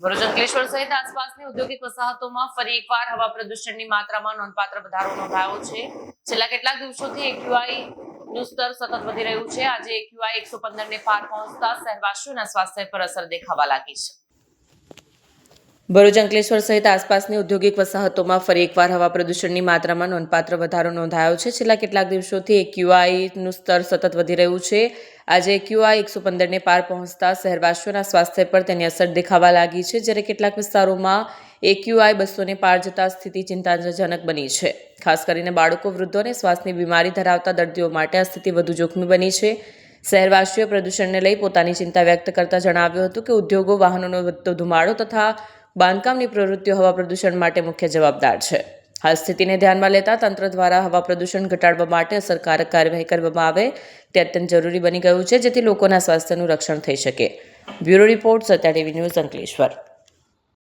ભરૂચ અંકલેશ્વર સહિત આસપાસની ઔદ્યોગિક વસાહતોમાં ફરી એકવાર હવા પ્રદૂષણની માત્રામાં નોંધપાત્ર વધારો નોંધાયો છે. છેલ્લા કેટલાક દિવસોથી એક્યુઆઈ નું સ્તર સતત વધી રહ્યું છે. આજે એક્યુઆઈ એકસો પંદર ને પાર પહોંચતા શહેરવાસીઓના સ્વાસ્થ્ય પર અસર દેખાવા લાગી છે. ભરૂચ અંકલેશ્વર સહિત આસપાસની ઔદ્યોગિક વસાહતોમાં ફરી એકવાર હવા પ્રદૂષણની માત્રામાં નોંધપાત્ર વધારો નોંધાયો છે. છેલ્લા કેટલાક દિવસોથી એક્યુઆઈનું સ્તર સતત વધી રહ્યું છે. આજે એક્યુઆઈ એકસો પંદરને પાર પહોંચતા શહેરવાસીઓના સ્વાસ્થ્ય પર તેની અસર દેખાવા લાગી છે, જ્યારે કેટલાક વિસ્તારોમાં એક્યુઆઈ બસોને પાર જતા સ્થિતિ ચિંતાજનક બની છે. ખાસ કરીને બાળકો વૃદ્ધો અને શ્વાસની બીમારી ધરાવતા દર્દીઓ માટે આ સ્થિતિ વધુ જોખમી બની છે. શહેરવાસીઓએ પ્રદૂષણને લઈ પોતાની ચિંતા વ્યક્ત કરતા જણાવ્યું હતું કે ઉદ્યોગો, વાહનોનો વધતો ધુમાડો તથા બાંધકામની પ્રવૃત્તિઓ હવા પ્રદૂષણ માટે મુખ્ય જવાબદાર છે. હાલ સ્થિતિને ધ્યાનમાં લેતા તંત્ર દ્વારા હવા પ્રદૂષણ ઘટાડવા માટે અસરકારક કાર્યવાહી કરવામાં આવે તે અત્યંત જરૂરી બની ગયું છે જેથી લોકોના સ્વાસ્થ્યનું રક્ષણ થઈ શકે. Bureau report Satya TV news Ankleshwar.